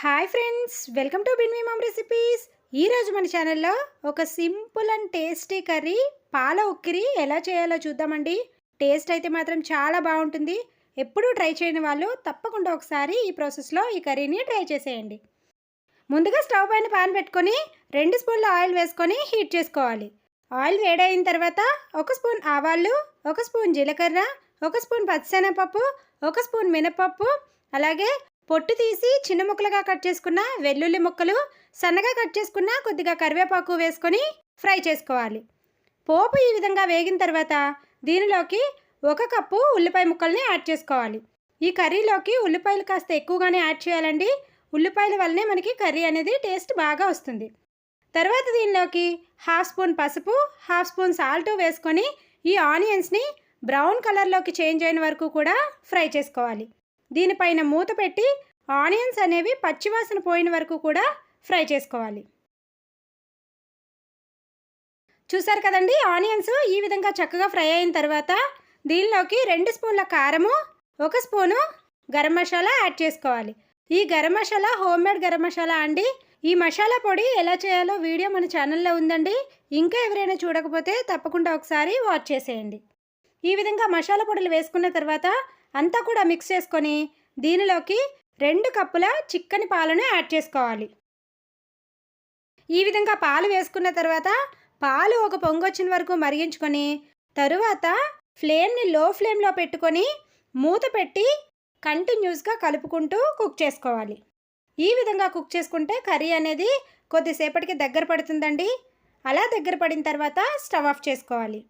Hi friends welcome to బిన్వీ mom recipes ఈరోజు మన ఛానల్లో ఒక సింపుల్ అండ్ టేస్టీ కర్రీ పాల ఉక్కిరి ఎలా చేయాలో చూద్దామండి. టేస్ట్ అయితే మాత్రం చాలా బాగుంటుంది. ఎప్పుడూ ట్రై చేయని వాళ్ళు తప్పకుండా ఒకసారి ఈ ప్రాసెస్లో ఈ కర్రీని ట్రై చేసేయండి. ముందుగా స్టవ్ పైన పాన్ పెట్టుకొని రెండు స్పూన్ల ఆయిల్ వేసుకొని హీట్ చేసుకోవాలి. ఆయిల్ వేడైన తర్వాత ఒక స్పూన్ ఆవాళ్ళు ఒక స్పూన్ జీలకర్ర ఒక స్పూన్ పచ్చిశనగపప్పు ఒక స్పూన్ మినపప్పు అలాగే పొట్టు తీసి చిన్న ముక్కలుగా కట్ చేసుకున్న వెల్లుల్లి ముక్కలు సన్నగా కట్ చేసుకున్న కొద్దిగా కరివేపాకు వేసుకొని ఫ్రై చేసుకోవాలి. పోపు ఈ విధంగా వేగిన తర్వాత దీనిలోకి ఒక కప్పు ఉల్లిపాయ ముక్కల్ని యాడ్ చేసుకోవాలి. ఈ కర్రీలోకి ఉల్లిపాయలు కాస్త ఎక్కువగానే యాడ్ చేయాలండి. ఉల్లిపాయల వల్లనే మనకి కర్రీ అనేది టేస్ట్ బాగా వస్తుంది. తర్వాత దీనిలోకి హాఫ్ స్పూన్ పసుపు హాఫ్ స్పూన్ సాల్ట్ వేసుకొని ఈ ఆనియన్స్ని బ్రౌన్ కలర్లోకి చేంజ్ అయిన వరకు కూడా ఫ్రై చేసుకోవాలి. దీనిపైన మూత పెట్టి ఆనియన్స్ అనేవి పచ్చివాసన పోయిన వరకు కూడా ఫ్రై చేసుకోవాలి. చూసారు కదండి? ఆనియన్స్ ఈ విధంగా చక్కగా ఫ్రై అయిన తర్వాత దీనిలోకి రెండు స్పూన్ల కారము ఒక స్పూను గరం మసాలా యాడ్ చేసుకోవాలి. ఈ గరం మసాలా హోమ్ మేడ్ గరం మసాలా అండి. ఈ మసాలా పొడి ఎలా చేయాలో వీడియో మన ఛానల్లో ఉందండి. ఇంకా ఎవరైనా చూడకపోతే తప్పకుండా ఒకసారి వాచ్ చేసేయండి. ఈ విధంగా మసాలా పొడులు వేసుకున్న తర్వాత అంతా కూడా మిక్స్ చేసుకొని దీనిలోకి రెండు కప్పుల చిక్కని పాలను యాడ్ చేసుకోవాలి. ఈ విధంగా పాలు వేసుకున్న తర్వాత పాలు ఒక పొంగొచ్చిన వరకు మరిగించుకొని తరువాత ఫ్లేమ్ని లో ఫ్లేమ్లో పెట్టుకొని మూత పెట్టి కంటిన్యూస్గా కలుపుకుంటూ కుక్ చేసుకోవాలి. ఈ విధంగా కుక్ చేసుకుంటే కర్రీ అనేది కొద్దిసేపటికి దగ్గర పడుతుందండి. అలా దగ్గర పడిన తర్వాత స్టవ్ ఆఫ్ చేసుకోవాలి.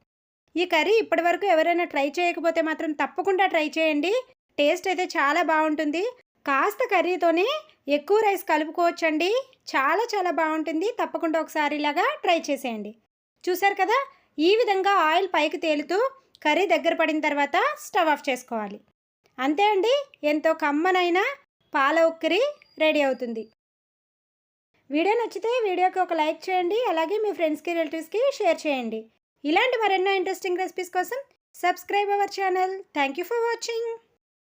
ఈ కర్రీ ఇప్పటివరకు ఎవరైనా ట్రై చేయకపోతే మాత్రం తప్పకుండా ట్రై చేయండి. టేస్ట్ అయితే చాలా బాగుంటుంది. కాస్త కర్రీతోనే ఎక్కువ రైస్ కలుపుకోవచ్చండి. చాలా చాలా బాగుంటుంది. తప్పకుండా ఒకసారి ఇలాగా ట్రై చేసేయండి. చూసారు కదా? ఈ విధంగా ఆయిల్ పైకి తేలుతూ కర్రీ దగ్గర పడిన తర్వాత స్టవ్ ఆఫ్ చేసుకోవాలి. అంతే అండి. ఎంతో కమ్మనైన పాల ఉక్కిరి రెడీ అవుతుంది. వీడియో నచ్చితే వీడియోకి ఒక లైక్ చేయండి. అలాగే మీ ఫ్రెండ్స్కి రిలేటివ్స్కి షేర్ చేయండి. ఇలాంటి మరెన్నో ఇంట్రెస్టింగ్ రెసిపీస్ కోసం subscribe our channel thank you for watching